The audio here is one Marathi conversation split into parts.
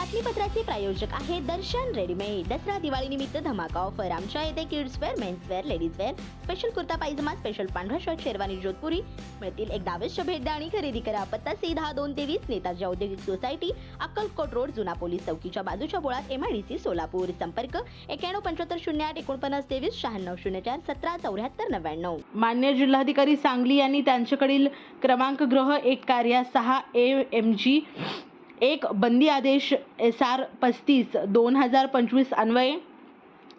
बातमीपत्राचे प्रायोजक आहे दर्शन रेडीमेड दसरा दिवाळी निमित्त धमाका ऑफर आमच्या येथे kids wear men's wear ladies wear special kurta pyjama special पांढरा शर्ट शेरवानी जोधपुरी. मिळतील एक दावेश भेट द्या आणि खरेदी करा. पत्ता सी दहा दोन तेवीस नेताजी औद्योगिक सोसायटी अक्कलकोट रोड जुना पोलीस चौकीच्या बाजूच्या बोळात एमआयडीसी सोलापूर. संपर्क एक्याण्णव पंच्याहत्तर शून्य आठ एकोणपन्नास तेवीस शहाण्णव शून्य चार सतरा चौऱ्याहत्तर नव्याण्णव. मान्य जिल्हाधिकारी सांगली यांनी त्यांच्याकडील क्रमांक ग्रह एक कार्या सहा ए एम जी एक बंदी आदेश एस आर पस्तीस दोन हजार पंचवीस अन्वये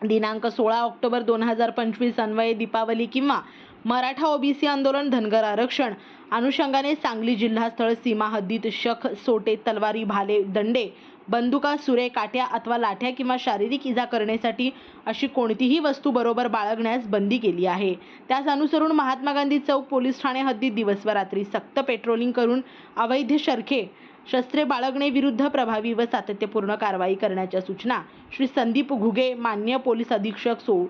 दिनांक सोळा ऑक्टोबर दोन हजार पंचवीस अन्वये दीपावली किंवा मराठा ओबीसी आंदोलन धनगर आरक्षण अनुषंगाने सांगली जिल्हास्थळ सीमा हद्दीत शख सोटे तलवारी भाले दंडे बंदुका सुरे काट्या अथवा लाठ्या किंवा शारीरिक इजा करण्यासाठी अशी कोणतीही वस्तू बरोबर बाळगण्यास बंदी केली आहे. त्यास अनुसरून महात्मा गांधी चौक पोलीस ठाणे हद्दीत दिवस व रात्री सक्त पेट्रोलिंग करून अवैध शरखे शस्त्रे बाळगणे विरुद्ध प्रभावी व सातत्यपूर्ण कारवाई करण्याच्या सूचना श्री संदीप घुगे मान्य पोलीस अधीक्षक सो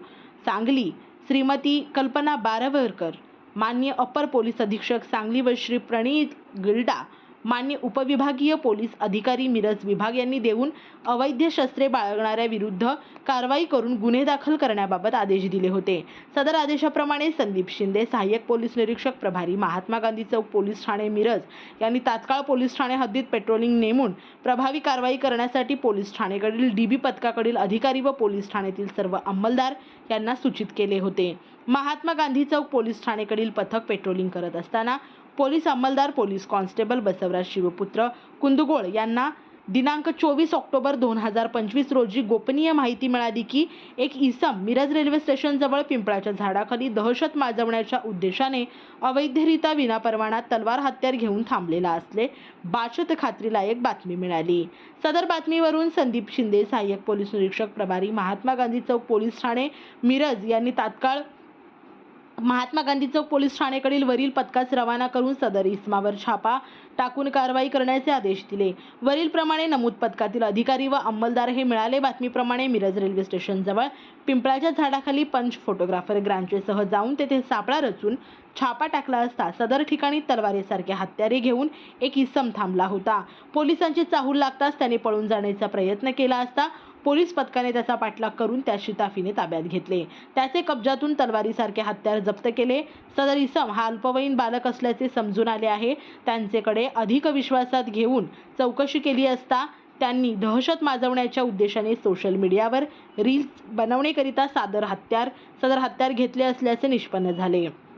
सांगली श्रीमती कल्पना बारवरकर मान्य अप्पर पोलीस अधीक्षक सांगली व श्री प्रणीत गिल्डा मान्य उपविभागीय पोलीस अधिकारी मिरज विभाग यांनी देऊन अवैध शस्त्रे बाळगणाऱ्या विरुद्ध कारवाई करून गुन्हे दाखल करण्याबाबत आदेश दिले होते. सदर आदेशाप्रमाणे संदीप शिंदे सहाय्यक पोलीस निरीक्षक प्रभारी महात्मा गांधी चौक पोलीस ठाणे मिरज यांनी तात्काळ पोलीस ठाणे हद्दीत पेट्रोलिंग नेमून प्रभावी कारवाई करण्यासाठी पोलीस ठाणेकडील डीबी पथकाकडील अधिकारी व पोलीस ठाण्यातील सर्व अंमलदार यांना सूचित केले होते. महात्मा गांधी चौक पोलीस ठाणेकडील पथक पेट्रोलिंग करत असताना पोलीस अंमलदार पोलीस कॉन्स्टेबल बसवराज शिवपुत्र कुंदगोळ यांना दिनांक चोवीस ऑक्टोबर दोन हजार पंचवीस रोजी गोपनीय माहिती मिळाली की एक इसम मिरज रेल्वे स्टेशनजवळ पिंपळाच्या झाडाखाली दहशत माजवण्याच्या उद्देशाने अवैधरित्या विनापरवाना तलवार हत्यार घेऊन थांबलेला असले बाचत खात्रीलायक बातमी मिळाली. सदर बातमीवरून संदीप शिंदे सहाय्यक पोलीस निरीक्षक प्रभारी महात्मा गांधी चौक पोलीस ठाणे मिरज यांनी तात्काळ महात्मा गांधी चौक पोलीस ठाणेकडील वरील पथकास रवाना करून सदर इस्मावर छापा. टाकून कारवाई करण्याचे आदेश दिले. वरील प्रमाणे नमूद पथकातील अधिकारी व अंमलदार हे मिळाले. बातमीप्रमाणे मिरज रेल्वे स्टेशनजवळ पिंपळाच्या झाडाखाली पंच फोटोग्राफर ग्रांचेसह जाऊन तेथे सापळा रचून छापा टाकला असता सदर ठिकाणी तलवारीसारखे हत्यारे घेऊन एक इसम थांबला होता. पोलिसांची चाहूल लागताच त्याने पळून जाण्याचा प्रयत्न केला असता पोलीस पथकाने त्याचा पाठलाग करून त्या शिताफीने ताब्यात घेतले. त्याचे कब्जातून तलवारीसारखे हत्यार जप्त केले. सदर इसम हा अल्पवयीन बालक असल्याचे समजून आले आहे. त्यांचेकडे अधिक विश्वासात घेऊन चौकशी केली असता त्यांनी दहशत माजवण्याच्या उद्देशाने सोशल मीडियावर रील्स बनवण्याकरिता सादर हत्यार सदर हत्यार घेतले असल्याचे निष्पन्न झाले.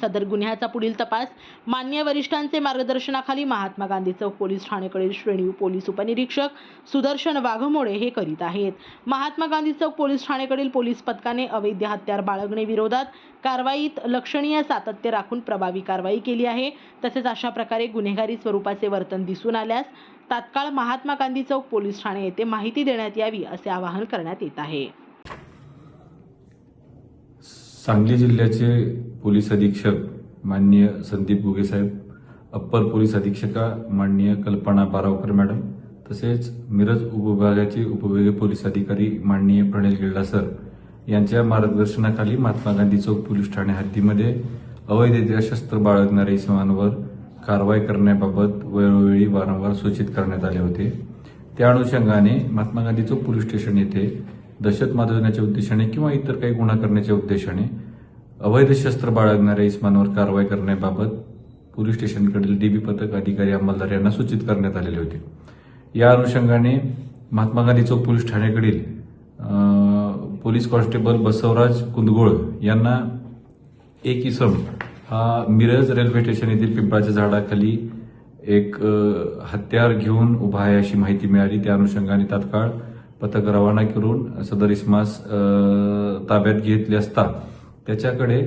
सदर गुन्ह्याचा पुढील तपास मान्य वरिष्ठांचे मार्गदर्शनाखाली महात्मा गांधी चौक पोलीस ठाणेकडील श्रेणी पोलीस उपनिरीक्षक सुदर्शन वाघमोडे हे करीत आहेत. महात्मा गांधी चौक पोलीस ठाणेकडील पोलीस पथकाने अवैध हत्यार बाळगणे विरोधात कारवाईत लक्षणीय सातत्य राखून प्रभावी कारवाई केली आहे. तसेच अशा प्रकारे गुन्हेगारी स्वरूपाचे वर्तन दिसून आल्यास तात्काळ महात्मा गांधी चौक पोलीस ठाणे येथे माहिती देण्यात यावी असे आवाहन करण्यात येत आहे. सांगली जिल्ह्याचे पोलीस अधीक्षक माननीय संदीप गुगे साहेब अप्पर पोलीस अधीक्षका माननीय कल्पना बारावकर मॅडम तसेच मिरज उपविभागाचे उपविभागीय पोलीस अधिकारी माननीय प्रणिल गिल्डा सर यांच्या मार्गदर्शनाखाली महात्मा गांधी चौक पोलीस ठाणे हद्दीमध्ये अवैधरित्या शस्त्र बाळगणाऱ्या इसमांवर कारवाई करण्याबाबत वेळोवेळी वारंवार सूचित करण्यात आले होते. त्या अनुषंगाने महात्मा गांधी चौक पोलीस स्टेशन येथे दहशत माजवण्याच्या उद्देशाने किंवा इतर काही गुन्हा करण्याच्या उद्देशाने अवैध शस्त्र बाळगणाऱ्या इस्मांवर कारवाई करण्याबाबत पोलीस स्टेशनकडील डीबी पथक अधिकारी अंमलदार यांना सूचित करण्यात आलेले होते. या अनुषंगाने महात्मा गांधी चौक पोलीस ठाण्याकडील पोलीस कॉन्स्टेबल बसवराज कुंदगोळ यांना एक इसम हा मिरज रेल्वे स्टेशन येथील पिंपळाच्या झाडाखाली एक हत्यार घेऊन उभा आहे अशी माहिती मिळाली. त्या अनुषंगाने तात्काळ पथक रवाना करून सदर इस्मास ताब्यात घेतले असता त्याच्याकडे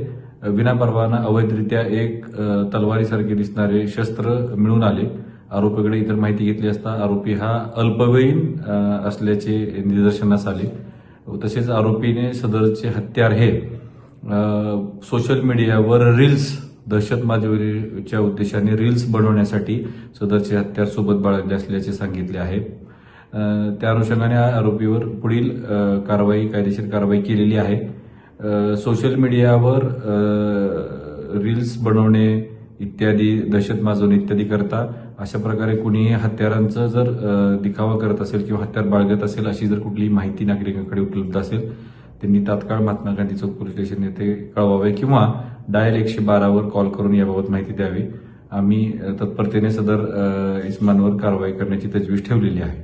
विनापरवाना अवैधरित्या एक तलवारीसारखे दिसणारे शस्त्र मिळून आले. आरोपीकडे इतर माहिती घेतली असता आरोपी हा अल्पवयीन असल्याचे निदर्शनास आले. तसेच आरोपीने सदरचे हत्यार हे सोशल मीडियावर रील्स दहशत उद्देशाने रील्स बनवण्यासाठी सदरचे हत्यार सोबत बाळगले असल्याचे सांगितले आहे. त्या अनुषंगाने या आरोपीवर पुढील कारवाई कायदेशीर कारवाई केलेली आहे. सोशल मीडियावर रील्स बनवणे इत्यादी दहशत माजवणे इत्यादी करता अशा प्रकारे कुणीही हत्यारांचं जर दिखावा करत असेल किंवा हत्यार बाळगत असेल अशी जर कुठलीही माहिती नागरिकांकडे उपलब्ध असेल त्यांनी तात्काळ महात्मा गांधी चौक पोलीस स्टेशन येथे कळवावे किंवा डायल एकशे बारावर कॉल करून याबाबत माहिती द्यावी. आम्ही तत्परतेने सदर इस्मानवर कारवाई करण्याची तजवीज ठेवलेली आहे.